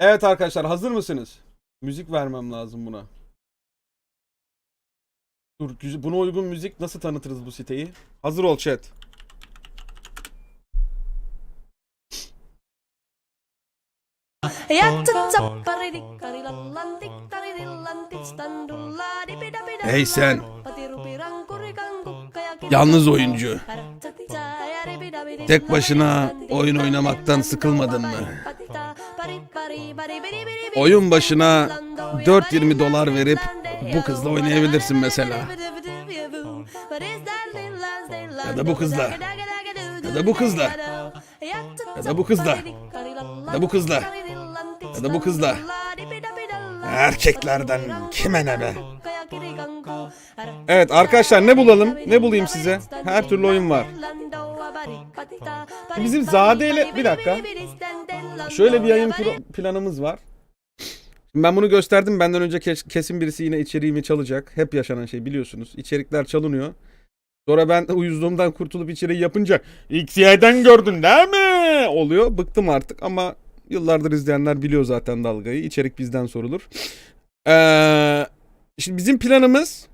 evet arkadaşlar hazır mısınız? Müzik vermem lazım buna. Dur güzel- buna uygun müzik nasıl tanıtırız bu siteyi? Hazır ol chat. Hey sen. Yalnız oyuncu. Tek başına oyun oynamaktan sıkılmadın mı? Oyun başına 4.20 dolar verip bu kızla oynayabilirsin mesela. Ya da bu kızla. Ya da bu kızla. Ya da bu kızla. Ya da bu kızla. Ya da bu kızla. Erkeklerden kime ne be? Evet arkadaşlar ne bulalım? Ne bulayım size? Her türlü oyun var. Bizim Zade ile bir dakika. Şöyle bir yayın planımız var. Şimdi ben bunu gösterdim. Benden önce kes- kesin birisi yine içeriğimi çalacak. Hep yaşanan şey biliyorsunuz. İçerikler çalınıyor. Sonra ben uyuzluğumdan kurtulup içeriği yapınca XY'den gördün değil mi? Oluyor. Bıktım artık ama yıllardır izleyenler biliyor zaten dalgayı. İçerik bizden sorulur. Ee, şimdi bizim planımız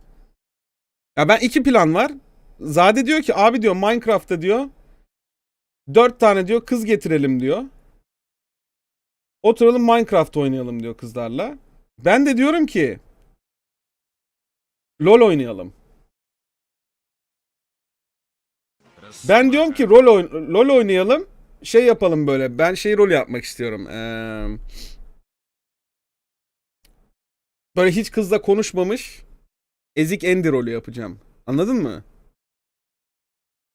ya ben iki plan var. Zade diyor ki abi diyor Minecraft'ta diyor dört tane diyor kız getirelim diyor. Oturalım Minecraft oynayalım diyor kızlarla. Ben de diyorum ki LoL oynayalım. Ben diyorum ki rol oyn- LoL oynayalım. Şey yapalım böyle. Ben şey rol yapmak istiyorum. Ee, böyle hiç kızla konuşmamış ezik Andy rolü yapacağım. Anladın mı?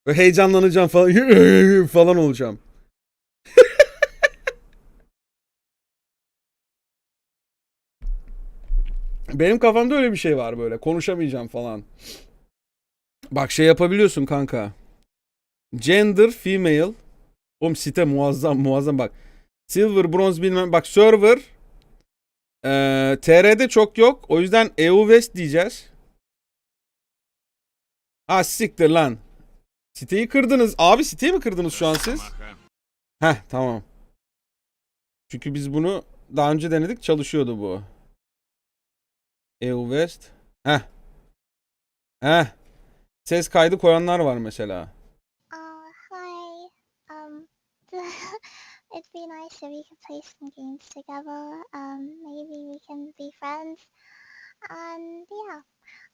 Böyle heyecanlanacağım falan falan olacağım. Benim kafamda öyle bir şey var böyle. Konuşamayacağım falan. Bak şey yapabiliyorsun kanka. Gender female. Oğlum site muazzam muazzam bak. Silver, bronze bilmem. Bak server. Ee, TR'de çok yok. O yüzden EU West diyeceğiz. Ha siktir lan. Siteyi kırdınız. Abi siteyi mi kırdınız şu an siz? Heh tamam. Çünkü biz bunu daha önce denedik çalışıyordu bu. EU West. Heh. Heh. Ses kaydı koyanlar var mesela. Uh, hi. Um, it'd be nice if we could play some games together. Um, maybe we can be friends. And yeah,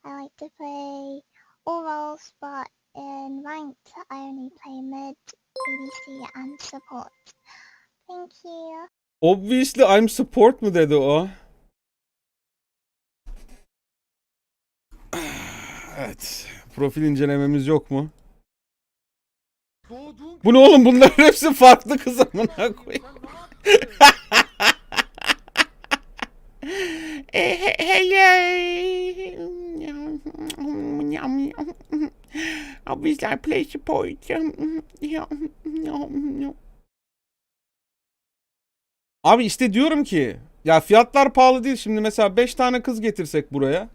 I like to play all roles, but in ranked, I only play mid, ADC, and support. Thank you. Obviously I'm support mu dedi o? Evet. Profil incelememiz yok mu? Bu ne oğlum? Bunların hepsi farklı kız amına koyayım. Obviously I play support. Abi işte diyorum ki ya fiyatlar pahalı değil. Şimdi mesela 5 tane kız getirsek buraya.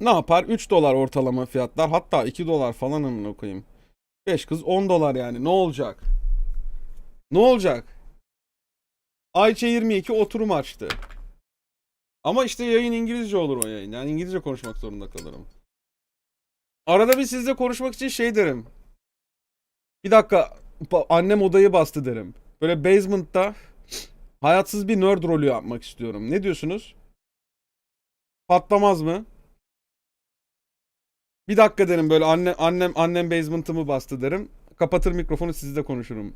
Ne yapar? 3 dolar ortalama fiyatlar. Hatta 2 dolar falan amına koyayım. 5 kız 10 dolar yani. Ne olacak? Ne olacak? Ayça 22 oturum açtı. Ama işte yayın İngilizce olur o yayın. Yani İngilizce konuşmak zorunda kalırım. Arada bir sizle konuşmak için şey derim. Bir dakika annem odayı bastı derim. Böyle basement'ta hayatsız bir nerd rolü yapmak istiyorum. Ne diyorsunuz? Patlamaz mı? Bir dakika derim böyle anne annem annem basement'ımı bastı derim. Kapatır mikrofonu sizle konuşurum.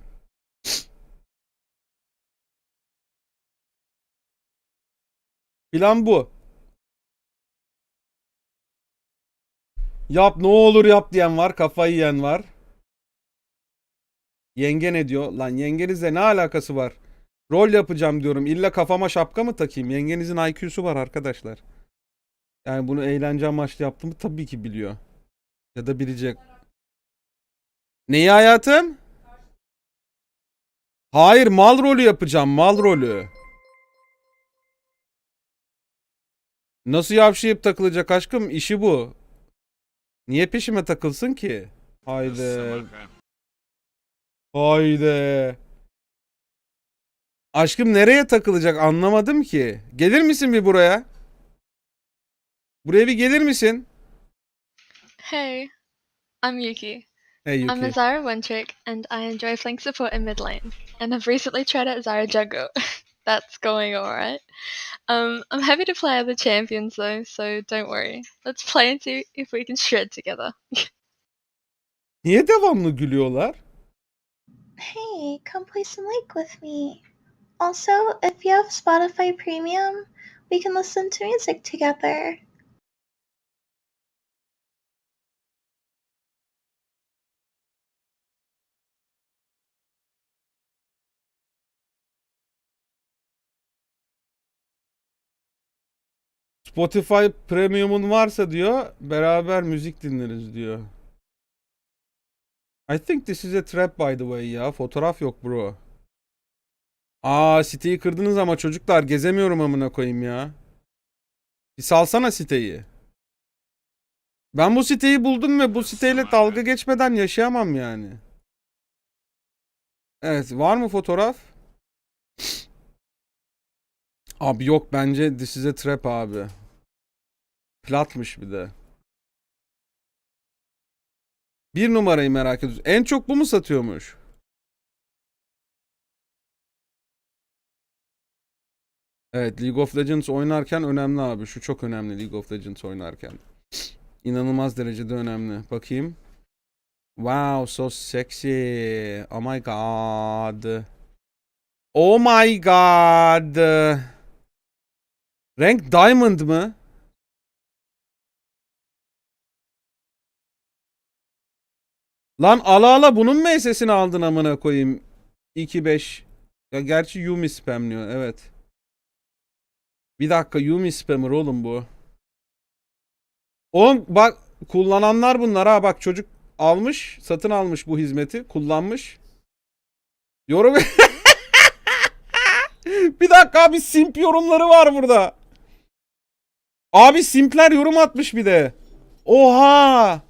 Plan bu. Yap ne olur yap diyen var, kafayı yiyen var. Yenge ne diyor? Lan yengenizle ne alakası var? Rol yapacağım diyorum. İlla kafama şapka mı takayım? Yengenizin IQ'su var arkadaşlar. Yani bunu eğlence amaçlı yaptığımı tabii ki biliyor. Ya da bilecek. Neyi hayatım? Hayır mal rolü yapacağım mal rolü. Nasıl yavşayıp takılacak aşkım? İşi bu. Niye peşime takılsın ki? Haydi. Haydi. Aşkım nereye takılacak anlamadım ki. Gelir misin bir buraya? Buraya bir gelir misin? Hey, I'm Yuki. Hey I'm a Yuki. Zyra One-Trick, and I enjoy flank support in mid lane, and have recently tried out Zyra Jungle. That's going alright. Um, I'm happy to play other champions though, so don't worry. Let's play and see if we can shred together. Niye devamlı gülüyorlar? Hey, come play some Lake with me. Also, if you have Spotify Premium, we can listen to music together. Spotify Premium'un varsa diyor beraber müzik dinleriz diyor. I think this is a trap by the way ya. Fotoğraf yok bro. Aa siteyi kırdınız ama çocuklar gezemiyorum amına koyayım ya. Bir salsana siteyi. Ben bu siteyi buldum ve bu siteyle dalga geçmeden yaşayamam yani. Evet var mı fotoğraf? Abi yok bence this is a trap abi. Platmış bir de. Bir numarayı merak ediyoruz. En çok bu mu satıyormuş? Evet League of Legends oynarken önemli abi. Şu çok önemli League of Legends oynarken. İnanılmaz derecede önemli. Bakayım. Wow, so sexy. Oh my god. Oh my god. Renk Diamond mı? Lan ala ala bunun mu sesini aldın amına koyayım? 2-5. Ya gerçi Yumi spamliyor evet. Bir dakika Yumi spammer oğlum bu. Oğlum bak kullananlar bunlar ha bak çocuk almış satın almış bu hizmeti kullanmış. Yorum Bir dakika abi simp yorumları var burada. Abi simpler yorum atmış bir de. Oha!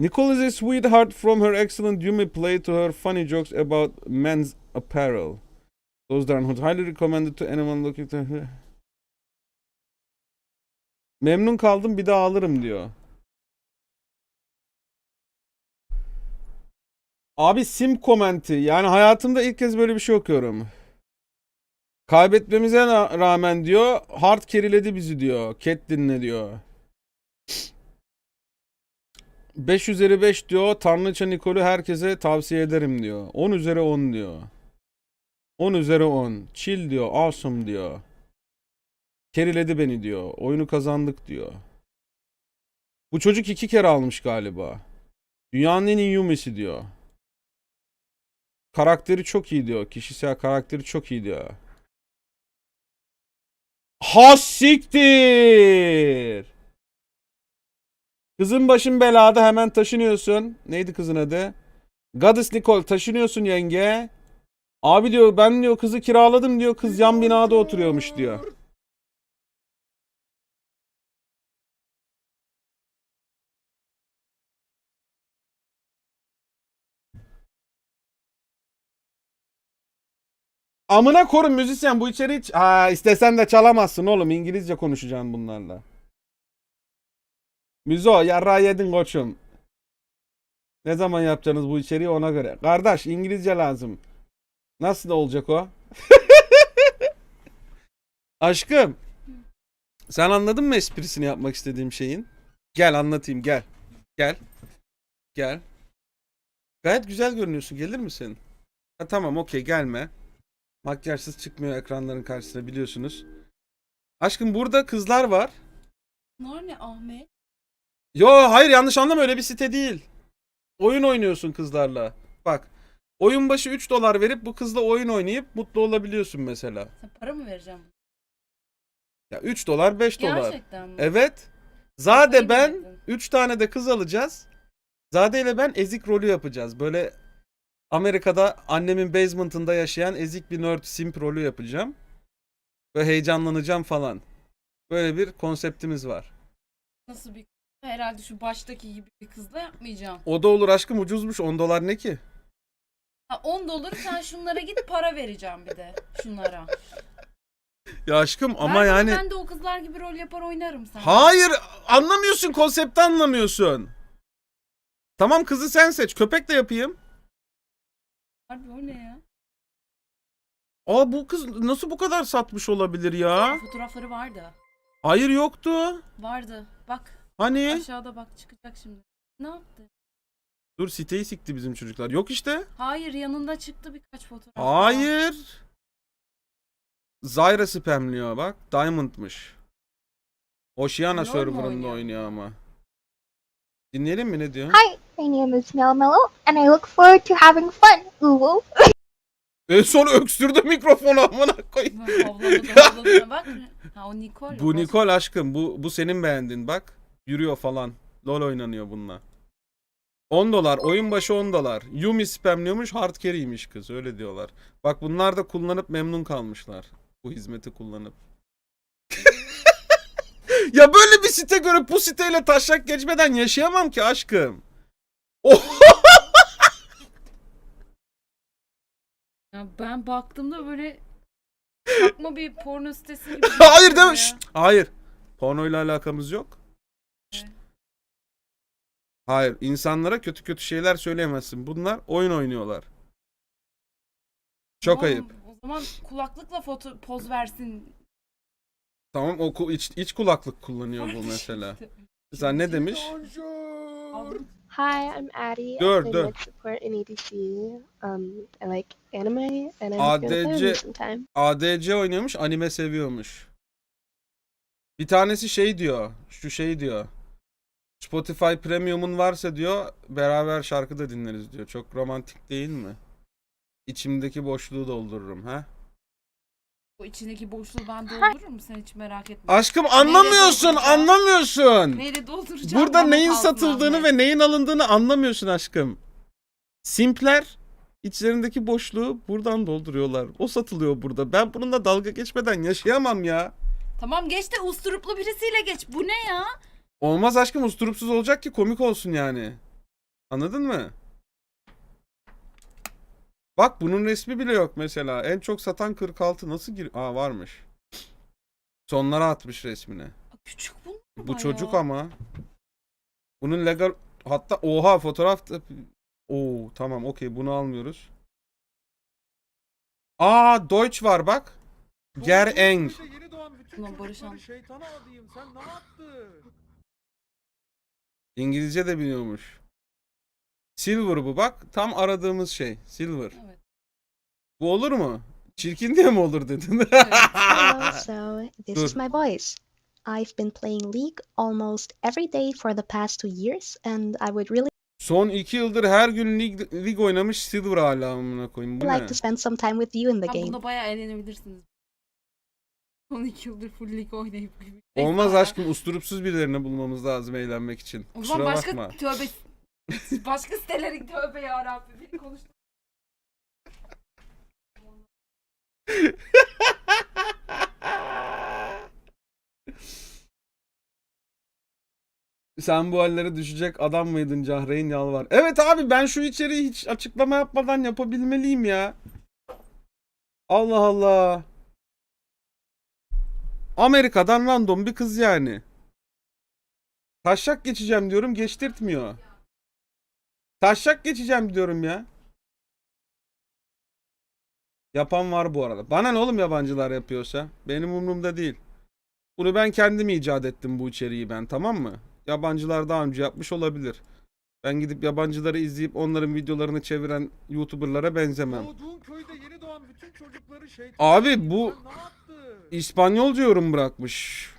Nicole is a sweetheart from her excellent Yumi play to her funny jokes about men's apparel. Those not highly recommended to anyone looking to... Memnun kaldım bir daha alırım diyor. Abi sim komenti. Yani hayatımda ilk kez böyle bir şey okuyorum. Kaybetmemize rağmen diyor hard carryledi bizi diyor. Cat dinle diyor. 5 üzeri 5 diyor. Tanrıça Nikol'ü herkese tavsiye ederim diyor. 10 üzeri 10 diyor. 10 üzeri 10. Chill diyor. Awesome diyor. Keriledi beni diyor. Oyunu kazandık diyor. Bu çocuk iki kere almış galiba. Dünyanın en iyi Yumi'si diyor. Karakteri çok iyi diyor. Kişisel karakteri çok iyi diyor. Ha siktir. Kızın başın belada hemen taşınıyorsun. Neydi kızın adı? Goddess Nicole taşınıyorsun yenge. Abi diyor ben diyor kızı kiraladım diyor. Kız yan binada oturuyormuş diyor. Amına korun müzisyen bu içeri hiç... Ha istesen de çalamazsın oğlum. İngilizce konuşacaksın bunlarla. Müzo yarra yedin koçum. Ne zaman yapacaksınız bu içeriği ona göre. Kardeş İngilizce lazım. Nasıl olacak o? Aşkım. Sen anladın mı esprisini yapmak istediğim şeyin? Gel anlatayım gel. Gel. Gel. Gayet güzel görünüyorsun. Gelir misin? Ha, tamam okey gelme. Makyajsız çıkmıyor ekranların karşısına biliyorsunuz. Aşkım burada kızlar var. Bunlar ne Ahmet? Yo hayır yanlış anlama öyle bir site değil. Oyun oynuyorsun kızlarla. Bak. Oyun başı 3 dolar verip bu kızla oyun oynayıp mutlu olabiliyorsun mesela. Sen para mı vereceğim? Ya 3 dolar 5 dolar. Gerçekten mi? Evet. Zade Kafayı ben yedin. 3 tane de kız alacağız. Zade ile ben ezik rolü yapacağız. Böyle Amerika'da annemin basement'ında yaşayan ezik bir nerd simp rolü yapacağım. Ve heyecanlanacağım falan. Böyle bir konseptimiz var. Nasıl bir Herhalde şu baştaki gibi bir kızla yapmayacağım. O da olur aşkım ucuzmuş 10 dolar ne ki? Ha, 10 doları sen şunlara git para vereceğim bir de şunlara. Ya aşkım ama bana, yani Ben de o kızlar gibi rol yapar oynarım sana. Hayır anlamıyorsun konsepti anlamıyorsun. Tamam kızı sen seç. Köpek de yapayım. Harbi o ne ya? Aa bu kız nasıl bu kadar satmış olabilir ya? Fotoğrafları vardı. Hayır yoktu. Vardı. Bak Hani? aşağıda bak çıkacak şimdi. Ne yaptı? Dur siteyi sikti bizim çocuklar. Yok işte. Hayır yanında çıktı birkaç fotoğraf. Hayır. Zyra spamliyor bak. Diamond'mış. Oceana LoL mu serverında oynuyor? oynuyor ama. Dinleyelim mi ne diyor? Hi, my name is Melmello, and I look forward to having fun. Ooh. En son öksürdü mikrofonu amına koyayım. Havladı da havladı da bak. Ha o Nicole. Bu o Nicole aşkım. Bu, bu senin beğendin bak. Yürüyor falan. LOL oynanıyor bununla. 10 dolar. Oyun başı 10 dolar. Yumi spamliyormuş. Hard carry'ymiş kız. Öyle diyorlar. Bak bunlar da kullanıp memnun kalmışlar. Bu hizmeti kullanıp. ya böyle bir site görüp bu siteyle taşak geçmeden yaşayamam ki aşkım. Oh! Ya ben baktığımda böyle sakma bir porno sitesi gibi. Hayır deme. Şşt, hayır. Pornoyla alakamız yok. Hayır. insanlara kötü kötü şeyler söyleyemezsin. Bunlar oyun oynuyorlar. Çok Tamam, ayıp. O zaman kulaklıkla foto poz versin. Tamam o ku- iç, iç kulaklık kullanıyor bu mesela. Sen ne demiş? Hi, I'm Addie. Dur, I play dur. support in ADC. Um, I like anime, and I'm ADC gonna play with you sometime. ADC oynuyormuş, anime seviyormuş. Bir tanesi şey diyor, şu şey diyor. Spotify Premium'un varsa diyor, beraber şarkı da dinleriz diyor. Çok romantik değil mi? İçimdeki boşluğu doldururum ha? O içindeki boşluğu ben doldururum sen hiç merak etme. Aşkım anlamıyorsun, dolduracağım? anlamıyorsun. Neyle dolduracağım? Burada bana neyin kalsın satıldığını Ahmet. ve neyin alındığını anlamıyorsun aşkım. Simpler içlerindeki boşluğu buradan dolduruyorlar. O satılıyor burada. Ben bununla dalga geçmeden yaşayamam ya. Tamam geç de usturuplu birisiyle geç. Bu ne ya? Olmaz aşkım usturupsuz olacak ki komik olsun yani. Anladın mı? Bak bunun resmi bile yok mesela. En çok satan 46 nasıl gir? Aa varmış. Sonlara atmış resmini. Küçük bu. Bu çocuk ya. ama. Bunun legal hatta oha fotoğraf da Oo tamam okey bunu almıyoruz. Aa Deutsch var bak. Ger Eng. Yeni doğan bütün Ulan Barış Han. şeytana adayım. Sen ne yaptın? İngilizce de biliyormuş. Silver bu bak. Tam aradığımız şey. Silver. Evet. Bu olur mu? Çirkin diye mi olur dedin? Hello, so this is Dur. my voice. I've been playing League almost every day for the past two years, and I would really Son iki yıldır her gün lig, lig oynamış Silver hala amına koyayım. Bu like ne? to spend some time with you in the Ha, game. bunda bayağı eğlenebilirsiniz. 12 yıldır full lig oynayıp gibi. Olmaz aşkım usturupsuz birilerini bulmamız lazım eğlenmek için. O Kusura zaman başka bakma. tövbe başka sitelerin tövbe ya Rabbi bir konuş. Sen bu hallere düşecek adam mıydın Cahreyn Yalvar? Evet abi ben şu içeriği hiç açıklama yapmadan yapabilmeliyim ya. Allah Allah. Amerika'dan random bir kız yani. Taşak geçeceğim diyorum geçtirtmiyor. Taşak geçeceğim diyorum ya. Yapan var bu arada. Bana ne oğlum yabancılar yapıyorsa? Benim umurumda değil. Bunu ben kendim icat ettim bu içeriği ben tamam mı? Yabancılar daha önce yapmış olabilir. Ben gidip yabancıları izleyip onların videolarını çeviren YouTuber'lara benzemem. Şeytana Abi bu? İspanyolca yorum bırakmış.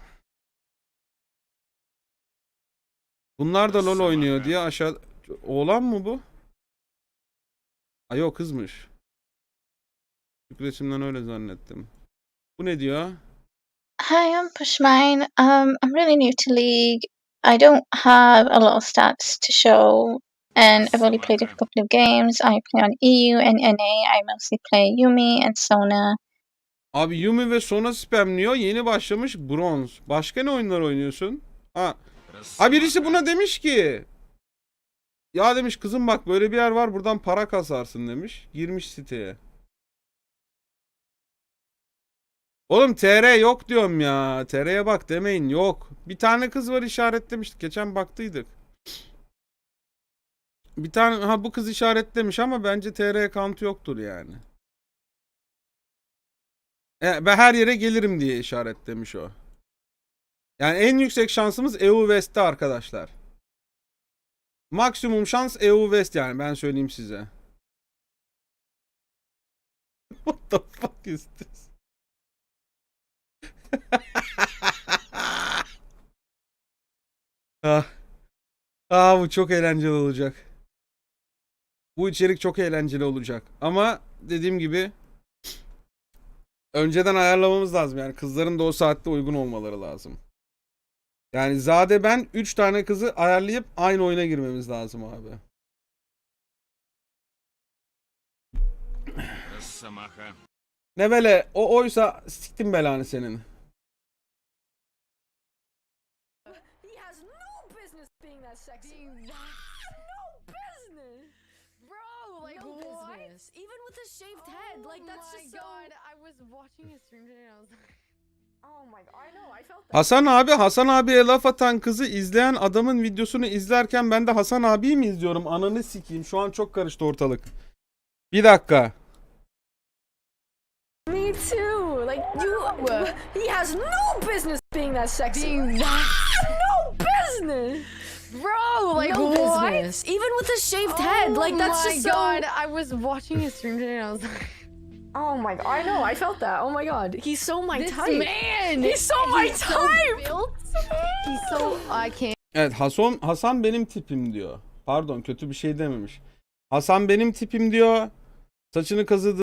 Bunlar da LoL oynuyor diye aşağı... Oğlan mı bu? Ay yok kızmış. Şu resimden öyle zannettim. Bu ne diyor? Hi, I'm Pushmine. Um, I'm really new to League. I don't have a lot of stats to show, and I've only played a couple of games. I play on EU and NA. I mostly play Yumi and Sona. Abi Yumi ve Sona spamliyor. Yeni başlamış bronz. Başka ne oyunlar oynuyorsun? Ha. Ha birisi buna demiş ki Ya demiş kızım bak böyle bir yer var buradan para kasarsın demiş. Girmiş siteye. Oğlum TR yok diyorum ya. TR'ye bak demeyin yok. Bir tane kız var işaretlemiştik. Geçen baktıydık. Bir tane ha bu kız işaretlemiş ama bence TR account'u yoktur yani. E, ben her yere gelirim diye işaretlemiş o. Yani en yüksek şansımız EU West'te arkadaşlar. Maksimum şans EU West yani ben söyleyeyim size. What the fuck is this? ah. Ah bu çok eğlenceli olacak. Bu içerik çok eğlenceli olacak. Ama dediğim gibi önceden ayarlamamız lazım. Yani kızların da o saatte uygun olmaları lazım. Yani Zade ben 3 tane kızı ayarlayıp aynı oyuna girmemiz lazım abi. Ne böyle o oysa siktim belanı senin. Being business. Even with a shaved head, like that's oh my just so. god, I was watching his stream today and I was like, oh my god, I know, I felt that. Hasan abi Hasan abiye laf atan kızı izleyen adamın videosunu izlerken ben de Hasan abiyi mi izliyorum? Ananı sikeyim. Şu an çok karıştı ortalık. Bir dakika. Me too. Like you, he has no business being that sexy. Being that, no business. Bro, like no what? business. Even with a shaved head, like that's oh my just god, so. I was watching his stream today and I was like, oh my god, I know, I felt that. Oh my god, he's so my This type. man, He's so my he's so type. built. He's so I can't. Evet Hasan Hasan benim tipim diyor. Pardon kötü bir şey dememiş. Hasan benim tipim diyor. Saçını kazıdı